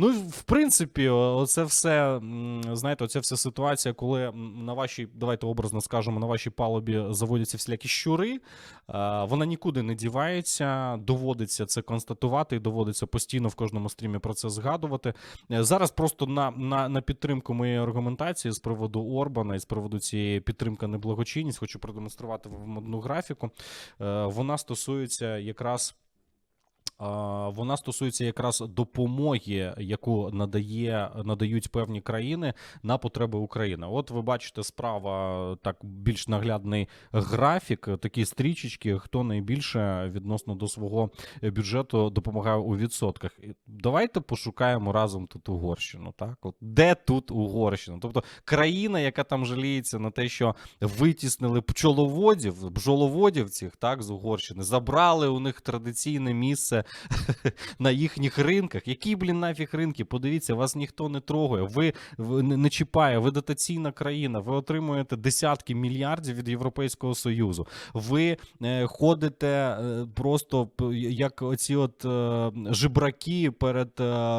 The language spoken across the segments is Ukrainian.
Ну, в принципі, оце все, знаєте, оця вся ситуація, коли на вашій, давайте образно скажемо, на вашій палубі заводяться всілякі щури, е, вона нікуди не дівається, доводиться це констатувати і доводиться постійно в кожному стрімі про це згадувати. Е, Зараз просто на, на, на підтримку моєї аргументації з приводу Орбана і з приводу цієї підтримки неблагочинність, хочу продемонструвати вам одну графіку. Е, Вона стосується якраз. Вона стосується якраз допомоги, яку надає надають певні країни на потреби України. От ви бачите справа так більш наглядний графік, такі стрічечки, хто найбільше відносно до свого бюджету допомагає у відсотках. Давайте пошукаємо разом тут Угорщину. Так, от де тут Угорщина? Тобто країна, яка там жаліється на те, що витіснили пчоловодів, бджоловодів цих так з Угорщини, забрали у них традиційне місце на їхніх ринках. Які, блін, нафіг ринки? Подивіться, вас ніхто не трогає. Ви, не, чіпає, ви дотаційна країна. Ви отримуєте десятки мільярдів від Європейського Союзу. Ви е, ходите е, просто як оці от е, жебраки перед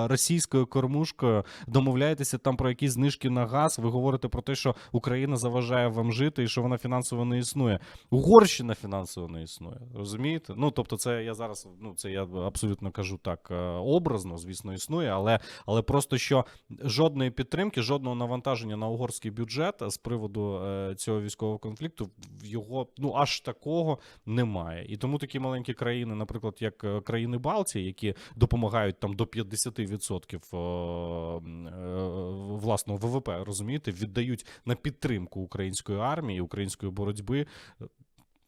російською кормушкою, домовляєтеся там про якісь знижки на газ. Ви говорите про те, що Україна заважає вам жити і що вона фінансово не існує. Угорщина фінансово не існує. Розумієте? Ну тобто, це я зараз, ну це я абсолютно кажу так е, образно, звісно, існує, але, але просто що жодної підтримки, жодного навантаження на угорський бюджет з приводу е, цього військового конфлікту його ну аж такого немає. І тому такі маленькі країни, наприклад, як е, країни Балтії, які допомагають там до 50% е, м, е, власного ВВП, розумієте, віддають на підтримку української армії, української боротьби.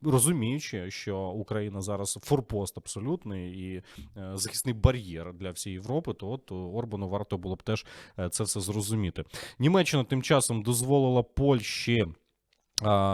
Розуміючи, що Україна зараз форпост абсолютний і е, захисний бар'єр для всієї Європи, то от Орбану варто було б теж е, це все зрозуміти. Німеччина тим часом дозволила Польщі.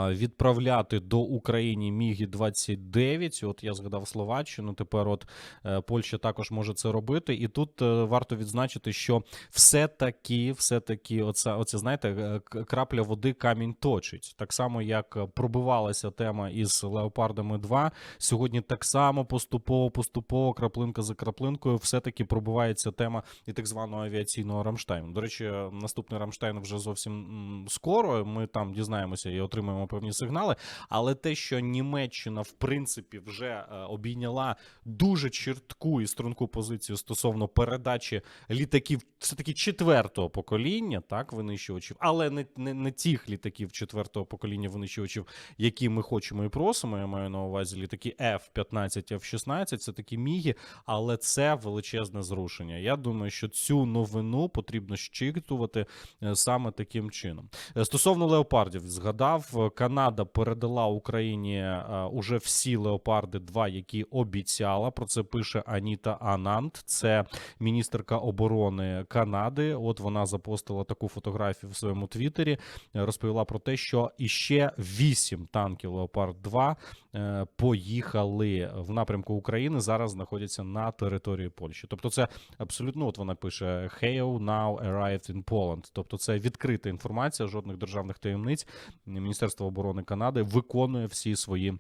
Відправляти до України Мігі 29 От я згадав Словаччину. Тепер от е, Польща також може це робити. І тут е, варто відзначити, що все-таки, все-таки, оце, оце знаєте, е, крапля води камінь точить. Так само, як пробивалася тема із Леопардами 2, сьогодні так само поступово, поступово, краплинка за краплинкою, все-таки пробивається тема і так званого авіаційного Рамштайну. До речі, наступний Рамштайн вже зовсім скоро. Ми там дізнаємося і отримаємо певні сигнали. Але те, що Німеччина в принципі вже е, обійняла дуже чітку і струнку позицію стосовно передачі літаків, все таки четвертого покоління, так винищувачів, але не, не, не тих літаків четвертого покоління винищувачів, які ми хочемо і просимо. Я маю на увазі літаки F-15, F-16, це такі міги, але це величезне зрушення. Я думаю, що цю новину потрібно щитувати е, саме таким чином. Е, Стосовно леопардів, згадав, Канада передала Україні е, уже всі леопарди 2, які обіцяла. Про це пише Аніта Анант. Це міністерка оборони Канади. От вона запостила таку фотографію в своєму твіттері. е, Розповіла про те, що іще 8 танків Леопард 2 е, поїхали в напрямку України. Зараз знаходяться на території Польщі. Тобто, це абсолютно от вона пише Hail now arrived in Poland. Тобто, це відкрита інформація, жодних державних таємниць. Міністерство оборони Канади виконує всі свої.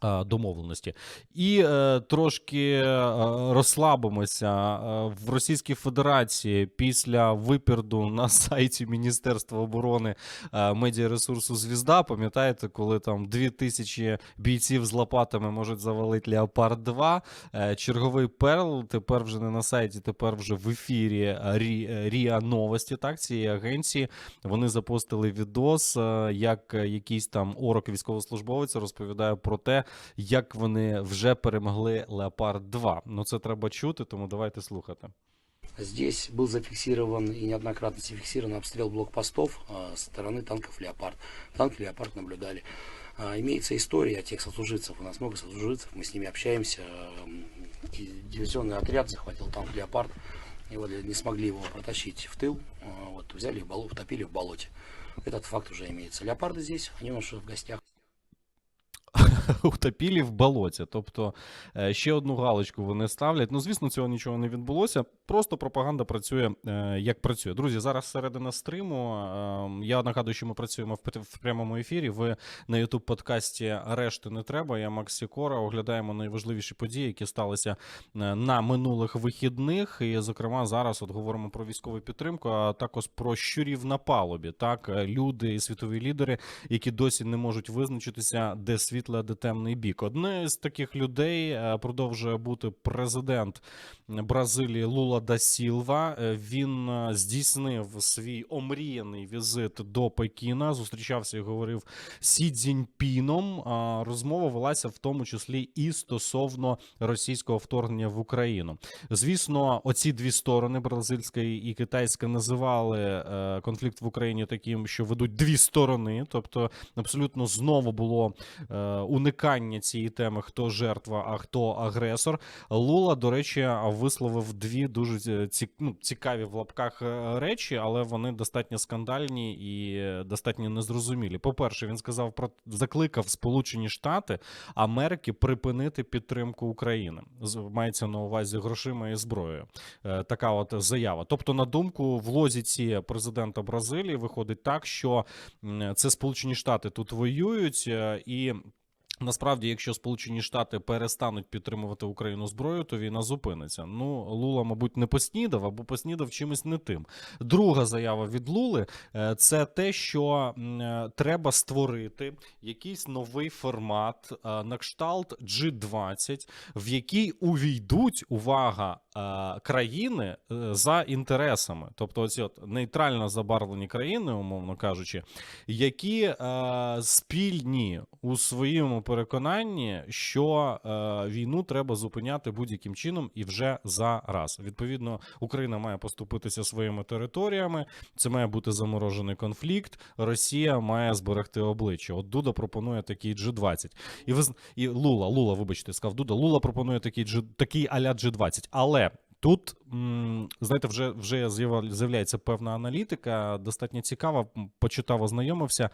А, Домовленості і е, трошки е, розслабимося Е, в Російській Федерації після випереду на сайті Міністерства оборони е, медіаресурсу Звізда. Пам'ятаєте, коли там дві тисячі бійців з лопатами можуть завалити Леопард 2 Е, Черговий перл тепер вже не на сайті, тепер вже в ефірі е, е, Ріа Новості, так, цієї агенції. Вони запостили відос, е, як е, якийсь там орок військовослужбовець розповідає про те, як вони вже перемогли Леопард 2. Ну це треба чути, тому давайте слухати. Здесь был зафиксирован и неоднократно зафиксирован обстрел блокпостов а, со стороны танков «Леопард». Танки «Леопард» наблюдали. А, Имеется история тех сослуживцев. У нас много сослуживцев, мы с ними общаемся. М, ди- Дивизионный отряд захватил танк «Леопард». И вот не смогли его протащить в тыл. А, Вот, взяли в боло- в болоте. Этот факт уже имеется. «Леопарды» здесь, они у нас в гостях. утопілі в болоті. Тобто е, ще одну галочку вони ставлять. Ну, звісно, цього нічого не відбулося. Просто пропаганда працює е, як працює. Друзі, зараз середина стриму. Е, я нагадую, що ми працюємо в, пр- прямому ефірі. Ви на youtube подкасті Решти не треба. Я Макс Сікора. Оглядаємо найважливіші події, які сталися е, на минулих вихідних. І, зокрема, зараз от говоримо про військову підтримку, а також про щурів на палубі. Так, Е, люди і світові лідери, які досі не можуть визначитися, де світле, де темний бік. Одне з таких людей продовжує бути президент Бразилії Лула да Сілва. Е, Він е, здійснив свій омріяний візит до Пекіна. Зустрічався і говорив Сі Цзіньпіном. Розмова велася в тому числі і стосовно російського вторгнення в Україну. Звісно, оці дві сторони, бразильська і китайська, називали е, конфлікт в Україні таким, що ведуть дві сторони. Тобто, абсолютно знову було уникання цієї теми: хто жертва, а хто агресор. Лула, до речі, висловив дві дуже ці, ну, цікаві в лапках е, речі, але вони достатньо скандальні і достатньо незрозумілі. По-перше, він сказав про закликав Сполучені Штати Америки припинити підтримку України. Мається на увазі грошима і зброєю. Е, Така от заява. Тобто, на думку в лозіці президента Бразилії виходить так, що це Сполучені Штати тут воюють е, і. Насправді, якщо Сполучені Штати перестануть підтримувати Україну зброю, то війна зупиниться. Ну, Лула, мабуть, не поснідав або поснідав чимось не тим. Друга заява від Лули е, це те, що е, треба створити якийсь новий формат е, на кшталт G20, в який увійдуть увага країни е, за інтересами, тобто оці от нейтрально забарвлені країни, умовно кажучи, які е, спільні у своєму переконанні, що е, війну треба зупиняти будь-яким чином і вже зараз. Відповідно, Україна має поступитися своїми територіями. Це має бути заморожений конфлікт. Росія має зберегти обличчя. От Дуда пропонує такий G20. І ви і Лула, Лула, вибачте, сказав Дуда. Лула пропонує такий G, такий аля G20. Але Тут, знаєте, вже вже з'являється певна аналітика, достатньо цікава. Почитав, ознайомився.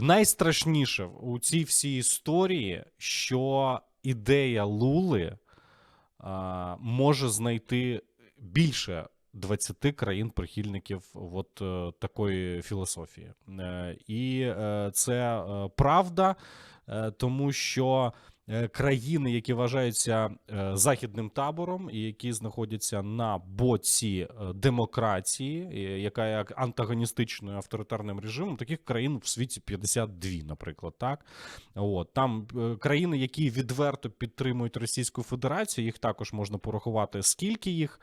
Найстрашніше у цій всій історії, що ідея Лули а, може знайти більше 20 країн прихильників от е, такої філософії. Е, і е, це правда, тому що країни, які вважаються е, західним табором і які знаходяться на боці е, демократії, е, яка є антагоністичною авторитарним режимом, таких країн в світі 52, наприклад, так. От там е, країни, які відверто підтримують Російську Федерацію, їх також можна порахувати. Скільки їх?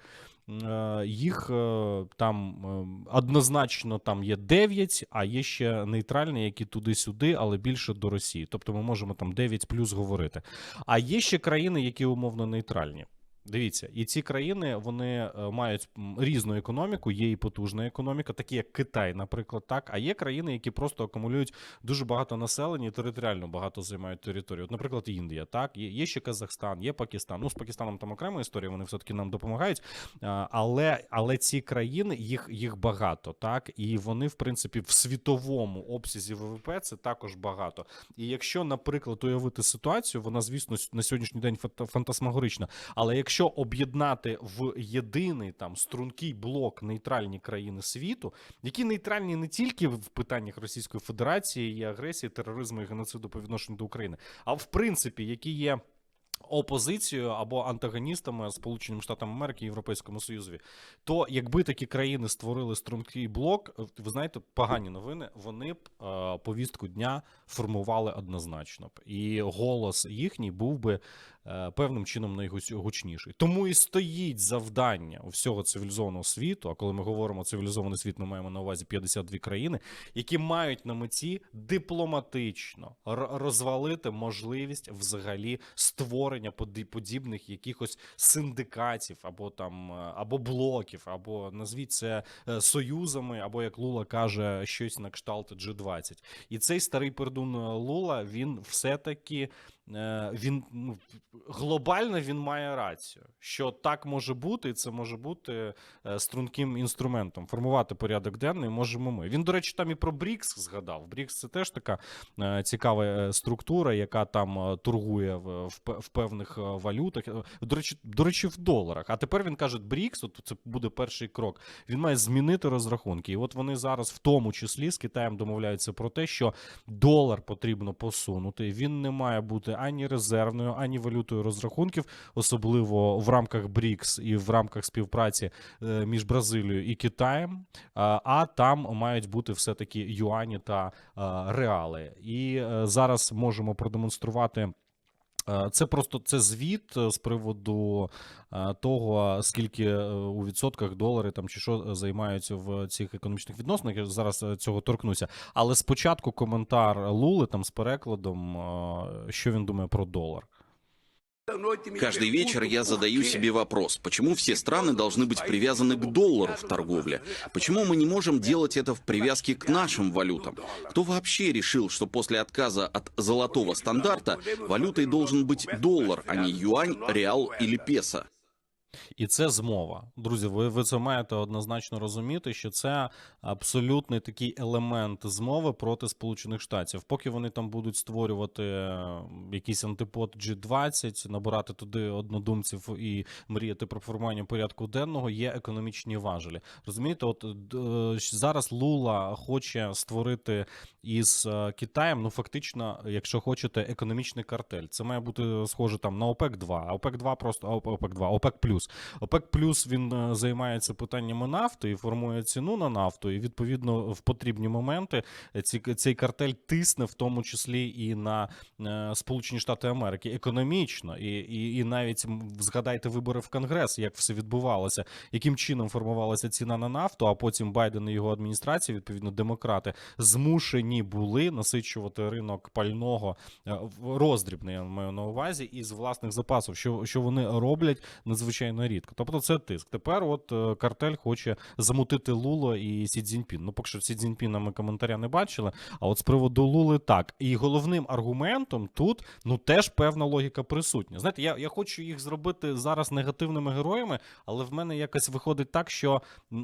Е, Їх е, там е, однозначно там є 9, а є ще нейтральні, які туди-сюди, але більше до Росії. Тобто ми можемо там 9 плюс говорити. А є ще країни, які умовно нейтральні. Дивіться, і ці країни вони е, мають різну економіку, є і потужна економіка, такі як Китай, наприклад, так. А є країни, які просто акумулюють дуже багато населення і територіально багато займають територію. От, наприклад, Індія, так, є, є ще Казахстан, є Пакистан. Ну, з Пакистаном там окрема історія, вони все-таки нам допомагають. Але, але ці країни, їх, їх багато, так, і вони, в принципі, в світовому обсязі ВВП це також багато. І якщо, наприклад, уявити ситуацію, вона, звісно, на сьогоднішній день фанта- фантасмагорична. Але якщо об'єднати в єдиний там стрункий блок нейтральні країни світу, які нейтральні не тільки в питаннях Російської Федерації і агресії, тероризму і геноциду по відношенню до України, а в принципі, які є. Опозицією або антагоністами Сполученим Штатам Америки і Європейському Союзі, то якби такі країни створили стрункий блок, е, ви знаєте, погані новини, вони б е, повістку дня формували однозначно б, і голос їхній був би е, певним чином найгучніший. Тому і стоїть завдання у всього цивілізованого світу. А коли ми говоримо цивілізований світ, ми маємо на увазі 52 країни, які мають на меті дипломатично розвалити можливість взагалі створення поди- подібних якихось синдикатів або там е, або блоків, або назвіть це е, союзами, або як Лула каже, щось на кшталт G20. І цей старий пердун е, Лула він все-таки е, він ну, глобально він має рацію, що так може бути, і це може бути е, струнким інструментом. Формувати порядок денний можемо ми. Він, до речі, там і про БРІКС згадав. БРІКС це теж така е, цікава е, структура, яка там е, торгує в, в, певних е, валютах. Е, До речі, до речі, в доларах. А тепер він каже, БРІКС, от це буде перший крок. Він має змінити розрахунки. І от вони зараз, в тому числі, з Китаєм домовляються про те, що долар потрібно посунути. Він не має бути ані резервною, ані валютою розрахунків, особливо в рамках БРІКС і в рамках співпраці е, між Бразилією і Китаєм. А, там мають бути все-таки юані та реали. І е, зараз можемо продемонструвати. Е, Це просто це звіт е, з приводу е, того, скільки у відсотках долари там чи що займаються в цих економічних відносинах. Я зараз цього торкнуся. Але спочатку коментар Лули там з перекладом, що він думає про долар. Каждый вечер я задаю себе вопрос, почему все страны должны быть привязаны к доллару в торговле? Почему мы не можем делать это в привязке к нашим валютам? Кто вообще решил, что после отказа от золотого стандарта валютой должен быть доллар, а не юань, реал или песо? І це змова. Друзі, ви, ви це маєте однозначно розуміти, що це абсолютний такий елемент змови проти Сполучених Штатів. Поки вони там будуть створювати якийсь антипод G20, набирати туди однодумців і мріяти про формування порядку денного, є економічні важелі. Розумієте, от е, зараз Лула хоче створити із е, Китаєм, ну фактично, якщо хочете, економічний картель. Це має бути схоже там на ОПЕК 2 а ОПЕК 2 просто ОПЕК 2 ОПЕК плюс. ОПЕК плюс він е, займається питаннями нафти і формує ціну на нафту. І відповідно в потрібні моменти е, ці, цей картель тисне, в тому числі і на е, Сполучені Штати Америки економічно. І, і, і навіть згадайте вибори в Конгрес, як все відбувалося, яким чином формувалася ціна на нафту, а потім Байден і його адміністрація, відповідно, демократи, змушені були насичувати ринок пального роздрібний, я маю на увазі, із власних запасів, що, що вони роблять надзвичайно рідко. Тобто це тиск. Тепер от е, картель хоче замутити Луло і Сі Цзіньпін. Ну, поки що Сі Цзіньпіна ми коментаря не бачили, а от з приводу Лули так. І головним аргументом тут ну теж певна логіка присутня. Знаєте, я, я хочу їх зробити зараз негативними героями, але в мене якось виходить так, що е,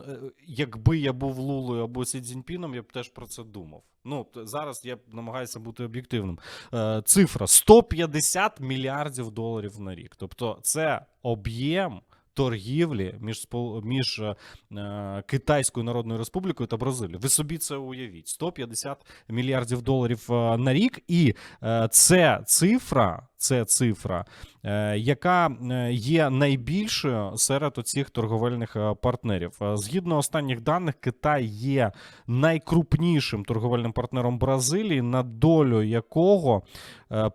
якби я був Лулою або Сі Цзіньпіном, я б теж про це думав. Ну, зараз я намагаюся бути об'єктивним. Е, цифра 150 мільярдів доларів на рік. Тобто, це об'єм торгівлі між між е, Китайською Народною Республікою та Бразилією. Ви собі це уявіть: 150 мільярдів доларів е, на рік, і е, це цифра. Це цифра, е, яка е, є найбільшою серед оцих торговельних е, партнерів. Згідно останніх даних, Китай є найкрупнішим торговельним партнером Бразилії, на долю якого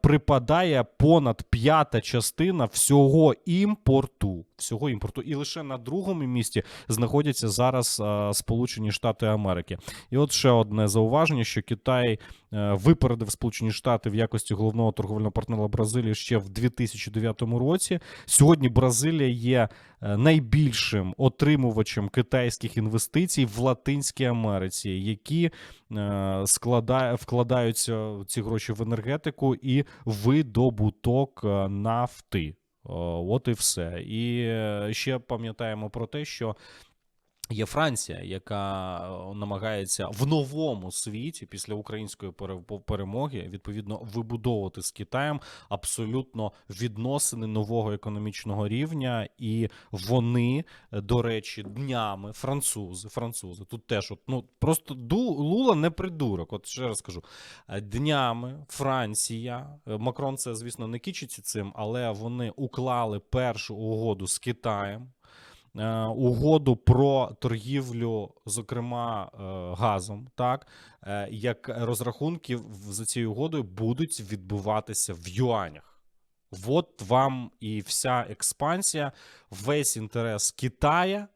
припадає понад п'ята частина всього імпорту. Всього імпорту, і лише на другому місці знаходяться зараз Сполучені Штати Америки. І от ще одне зауваження, що Китай випередив Сполучені Штати в якості головного торговельного партнера Бразилії ще в 2009 році. Сьогодні Бразилія є е, найбільшим отримувачем китайських інвестицій в Латинській Америці, які е, складає, вкладаються ці гроші в енергетику і видобуток е, нафти. От і все. І е, ще пам'ятаємо про те, що Є Франція, яка е, намагається в новому світі після української пере- перемоги відповідно вибудовувати з Китаєм абсолютно відносини нового економічного рівня, і вони, е, до речі, днями французи, французи тут теж от, ну просто ду Лула не придурок. От ще раз кажу, Е, днями Франція, Макрон це звісно не кичиться цим, але вони уклали першу угоду з Китаєм угоду про торгівлю, зокрема е, газом, так е, як розрахунки за цією угодою будуть відбуватися в юанях. От вам і вся експансія, весь інтерес Китая.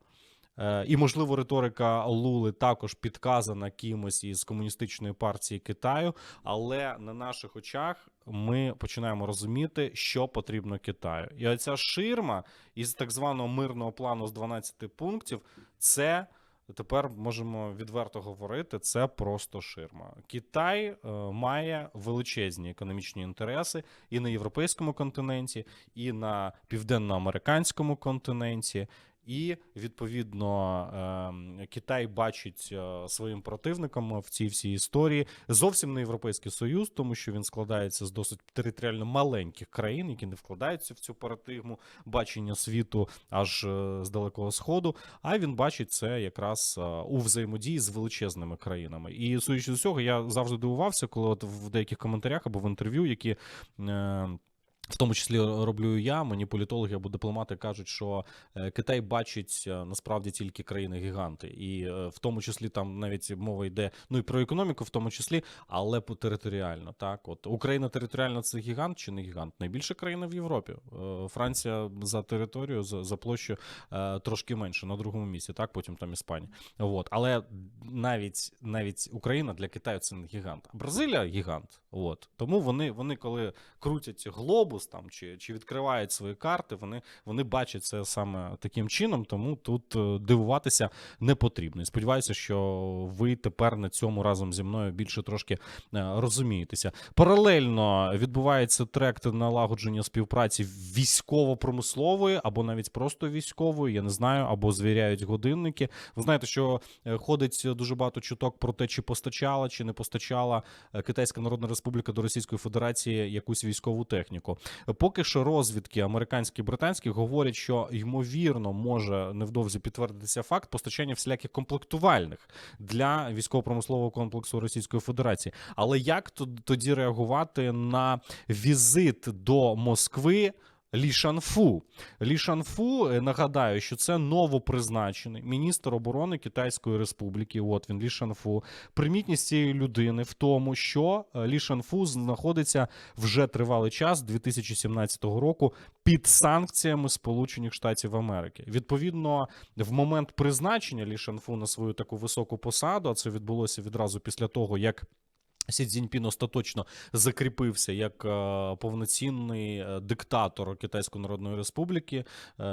Е, І, можливо, риторика Лули також підказана кимось із комуністичної партії Китаю, але на наших очах ми починаємо розуміти, що потрібно Китаю. І оця ширма із так званого мирного плану з 12 пунктів це тепер можемо відверто говорити, це просто ширма. Китай е, має величезні економічні інтереси і на європейському континенті, і на південноамериканському континенті. І відповідно ем, Китай бачить е, своїм противником в цій всій історії зовсім не європейський союз, тому що він складається з досить територіально маленьких країн, які не вкладаються в цю парадигму бачення світу аж е, з далекого сходу. А він бачить це якраз е, у взаємодії з величезними країнами. І судячи з усього, я завжди дивувався, коли от в деяких коментарях або в інтерв'ю, які. В тому числі роблю я, мені політологи або дипломати кажуть, що е, Китай бачить е, насправді тільки країни-гіганти, і е, в тому числі там навіть мова йде ну і про економіку, в тому числі, але по територіально. Так, от Україна територіально це гігант чи не гігант? Найбільша країна в Європі. Франція за територію, за, за площу трошки менше на другому місці, так потім там Іспанія. От, але навіть навіть Україна для Китаю це не гігант. Бразилія гігант. От тому вони, вони коли крутять глобус там чи, чи відкривають свої карти, вони, вони бачать це саме таким чином, тому тут е, дивуватися не потрібно. І сподіваюся, що ви тепер на цьому разом зі мною більше трошки е, розумієтеся. Паралельно відбувається трек налагодження співпраці військово-промислової або навіть просто військової, я не знаю, або звіряють годинники. Ви знаєте, що е, ходить дуже багато чуток про те, чи постачала, чи не постачала Китайська Народна Республіка до Російської Федерації якусь військову техніку. Поки що розвідки американські і британські говорять, що ймовірно може невдовзі підтвердитися факт постачання всіляких комплектувальних для військово-промислового комплексу Російської Федерації. Але як то- тоді реагувати на візит до Москви? Лі Шанфу. Лі Шанфу, е, нагадаю, що це новопризначений міністр оборони Китайської Республіки. От він Лі Шанфу. Примітність цієї людини в тому, що е, Лі Шанфу знаходиться вже тривалий час 2017 року під санкціями Сполучених Штатів Америки. Відповідно, в момент призначення Лі Шанфу на свою таку високу посаду, а це відбулося відразу після того, як. Сі Цзіньпін остаточно закріпився як е, повноцінний е, диктатор Китайської Народної Республіки, е,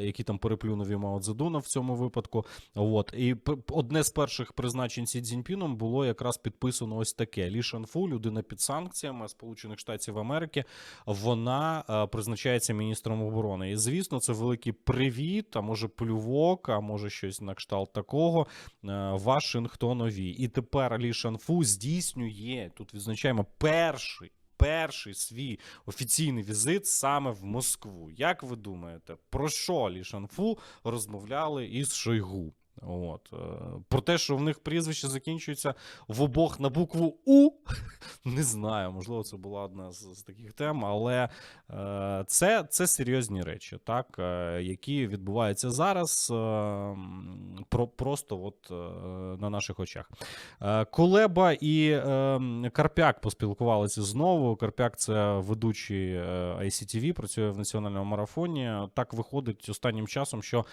який там переплюнув і Мао Цзедуна в цьому випадку. От і п- одне з перших призначень Сі Цзіньпіном було якраз підписано ось таке: Лі Шанфу, людина під санкціями Сполучених Штатів Америки. Вона призначається міністром оборони. І звісно, це великий привіт, а може плювок, а може щось на кшталт такого. Вашингтонові. І тепер Лі Шанфу здійснює тут. Відзначаємо перший. Перший свій офіційний візит саме в Москву. Як ви думаєте, про що Лішанфу розмовляли із Шойгу? От е, про те, що в них прізвище закінчується в обох на букву У. Не знаю, можливо, це була одна з, з таких тем, але е, це, це серйозні речі, так, е, які відбуваються зараз про, просто от, на наших очах. Кулеба і Карпяк поспілкувалися знову. Карпяк це ведучий ICTV, працює в національному марафоні. Так виходить останнім часом, що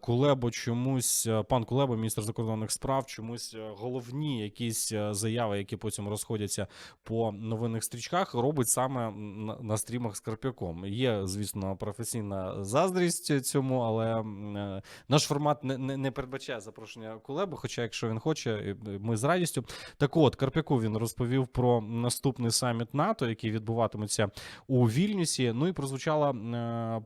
Кулебо чомусь, пан Кулеба, міністр закордонних справ, чомусь е, головні якісь е, заяви, які потім розходяться по новинних стрічках, робить саме на, стрімах з Карпяком. Є, звісно, професійна заздрість цьому, але е, наш формат не, не, не передбачає запрошення Кулеби, хоча, якщо він хоче, ми з радістю. Так от, Карпяку він розповів про наступний саміт НАТО, який відбуватиметься у Вільнюсі. Ну і прозвучала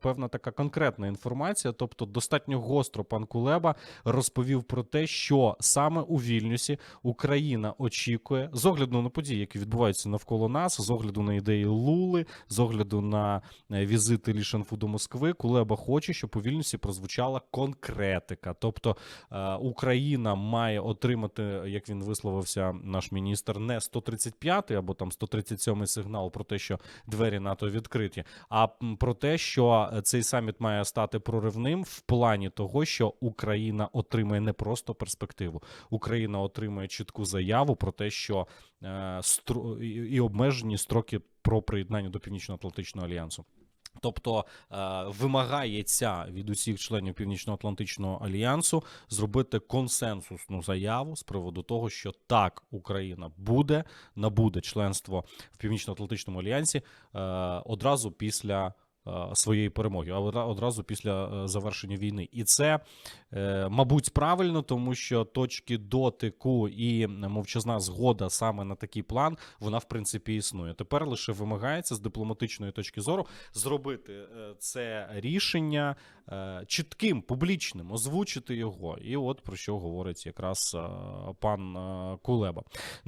певна така конкретна інформація. Тобто, достатньо гостро пан Кулеба розповів про те, що саме у Вільнюсі Україна очікує з огляду на події, які відбуваються навколо нас, з огляду на ідеї Лули, з огляду на е, візити Лі Шанфу до Москви. Кулеба хоче, щоб у Вільнюсі прозвучала конкретика. Тобто е, Україна має отримати, як він висловився, наш міністр, не 135-й або там 137-й сигнал про те, що двері НАТО відкриті, а про те, що е, цей саміт має стати проривним в плані того, що Україна отримає не просто перспективу, Україна отримає чітку заяву про те, що е, і, обмежені строки про приєднання до Північно-Атлантичного альянсу. Тобто е, вимагається від усіх членів Північно-Атлантичного альянсу зробити консенсусну заяву з приводу того, що так Україна буде набуде членство в Північно-Атлантичному альянсі е, одразу після своєї перемоги, а одразу після е, завершення війни. І це, е, мабуть, правильно, тому що точки дотику і мовчазна згода саме на такий план, вона в принципі існує. Тепер лише вимагається з дипломатичної точки зору зробити е, це рішення е, чітким, публічним, озвучити його. І от про що говорить якраз е, пан е, Кулеба.